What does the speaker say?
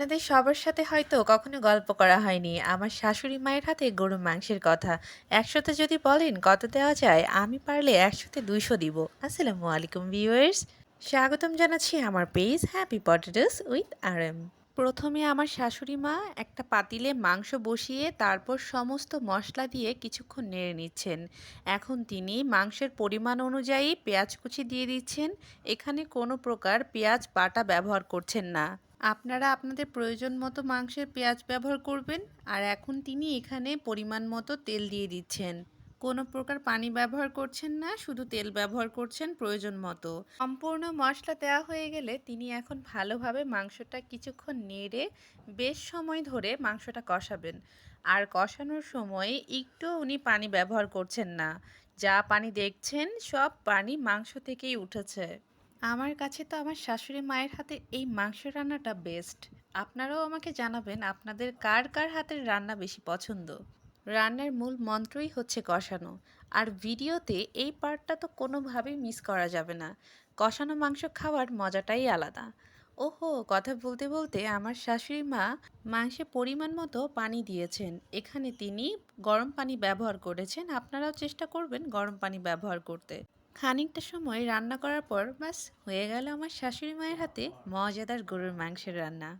আপনাদের সবার সাথে হয়তো কখনো গল্প করা হয়নি। আমার শাশুড়ি মায়ের হাতে গরুর মাংসের কথা। একশোতে যদি বলেন কত দেওয়া যায়, আমি পারলে একশোতে দুইশো দিব। আসসালামু আলাইকুম, ভিউয়ার্স। স্বাগতম জানাচ্ছি আমার page happy potatoes with R M প্রথমে আমার শাশুড়ি মা একটা পাতিলে মাংস বসিয়ে তারপর সমস্ত মশলা দিয়ে কিছুক্ষণ নেড়ে নিচ্ছেন। এখন তিনি মাংসের পরিমাণ অনুযায়ী পেঁয়াজ কুচি দিয়ে দিচ্ছেন। এখানে কোনো প্রকার পেঁয়াজ বাটা ব্যবহার করছেন না। আপনারা আপনাদের প্রয়োজন মতো মাংসের পেঁয়াজ ব্যবহার করবেন, আর এখন তিনি এখানে পরিমাণ মতো তেল দিয়ে দিচ্ছেন। কোনো প্রকার পানি ব্যবহার করছেন না, শুধু তেল ব্যবহার করছেন প্রয়োজন মতো। সম্পূর্ণ মশলা দেওয়া হয়ে গেলে তিনি এখন ভালোভাবে মাংসটা কিছুক্ষণ নেড়ে বেশ সময় ধরে মাংসটা কষাবেন। আর কষানোর সময় একটু উনি পানি ব্যবহার করছেন না। যা পানি দেখছেন, সব পানি মাংস থেকেই উঠেছে। আমার কাছে তো আমার শাশুড়ি মায়ের হাতে এই মাংস রান্নাটা বেস্ট আপনারাও আমাকে জানাবেন আপনাদের কার কার হাতের রান্না বেশি পছন্দ। রান্নার মূল মন্ত্রই হচ্ছে কষানো। আর ভিডিওতে এই পার্টটা তো কোনোভাবেই মিস করা যাবে না। কষানো মাংস খাওয়ার মজাটাই আলাদা। ওহো, কথা বলতে বলতে আমার শাশুড়ি মা মাংসে পরিমাণ মতো পানি দিয়েছেন। এখানে তিনি গরম পানি ব্যবহার করেছেন। আপনারাও চেষ্টা করবেন গরম পানি ব্যবহার করতে। খানিকটা সময় রান্না করার পর ব্যাস হয়ে গেল আমার শাশুড়ি মায়ের হাতে মজাদার গরুর মাংসের রান্না।